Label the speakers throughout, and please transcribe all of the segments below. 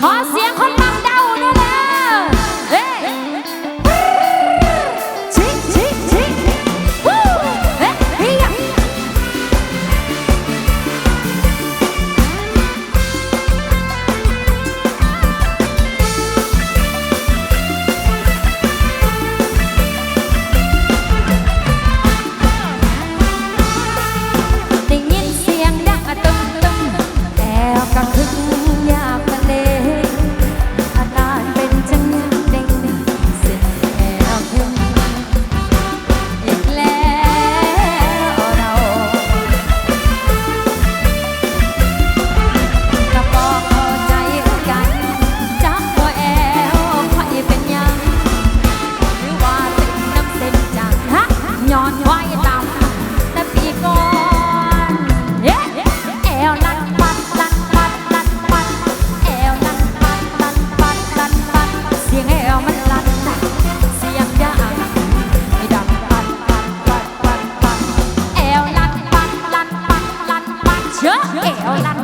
Speaker 1: Cause เชื่อแอวลัน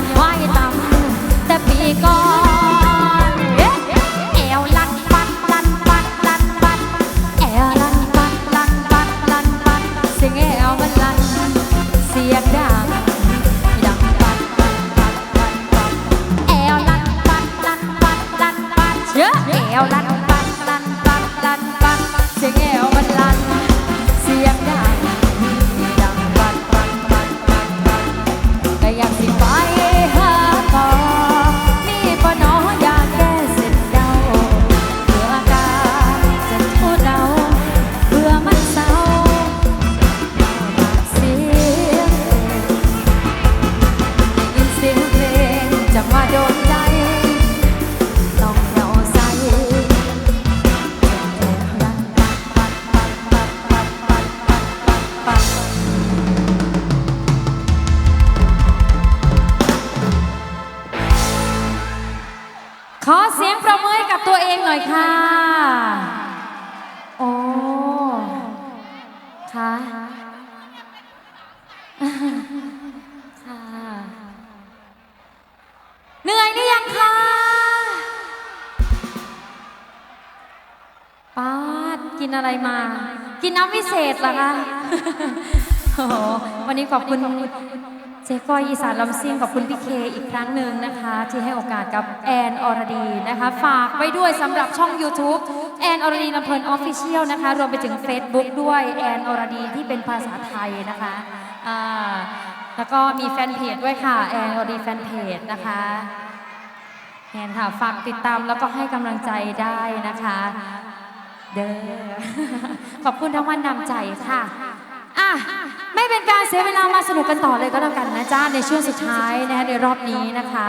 Speaker 1: อนไว้ต่ำแต่ปีก่อนเอ๊ะแอวลันปัดลันปัดลันปัดแอวลันปัดลันปัดลันปัดเสียงแอวมันลันเสียงดังดังปัดปัดปัดปัดปัดแอวลันปัดลันปัดลันปัดเชื่อแอวลัน อเสียงประมือกับตัวเองหน่อยค่ะโอ้ค่ะค่ะเหนื่อยหรือยังคะป้าดกินอะไรมา กินน้ำวิเศษเหรอคะโอ้โหวันนี้ขอบคุณ จ๊ก้อยอีสานลำซิ่งขอบคุณพี่เคอีกครั้งหนึ่งนะคะ ที่ให้โอกาสกับแอนอรดีนะคะ ฝากไว้ด้วยสำหรับช่อง YouTube แอนอรดีลำเพลินออฟฟิเชียลนะคะ รวมไปถึง Facebook ด้วยแอนอรดีที่เป็นภาษาไทยนะคะอ่าแล้วก็มีแฟนเพจด้วยค่ะแอนอรดีแฟนเพจนะคะแอนค่ะฝากติดตามแล้วก็ให้กำลังใจได้นะคะ เด้อขอบคุณทั้งวันนำใจค่ะ ไม่เป็นการเสียเวลามาสนุกกันต่อเลยก็แล้วกันนะจ้าในช่วงสุดท้ายนะคะในรอบนี้นะคะ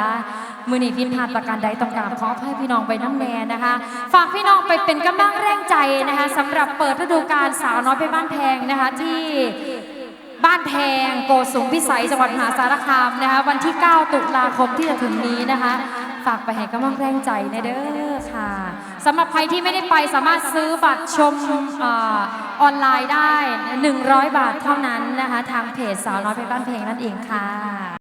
Speaker 1: มือหนีพินพานประการใดต้องการขอให้พี่น้องไปน้ำแน่นะคะ ฝากพี่น้องไปเป็นกำลังแรงใจนะคะสำหรับเปิดฤดูกาลสาวน้อยไปบ้านแพงนะคะที่บ้านแพงโกสุงพิสัยจังหวัดมหาสารคามนะคะวันที่ 9 ตุลาคมที่จะถึงนี้นะคะ ฝากไปให้กำลังแรงใจในเด้อค่ะสำหรับใครที่ไม่ได้ไปสามารถซื้อบัตรชม ออนไลน์ได้ 100 บาทเท่านั้นนะคะ ทางเพจสาวน้อยไปบ้านเพลงนั่นเองค่ะ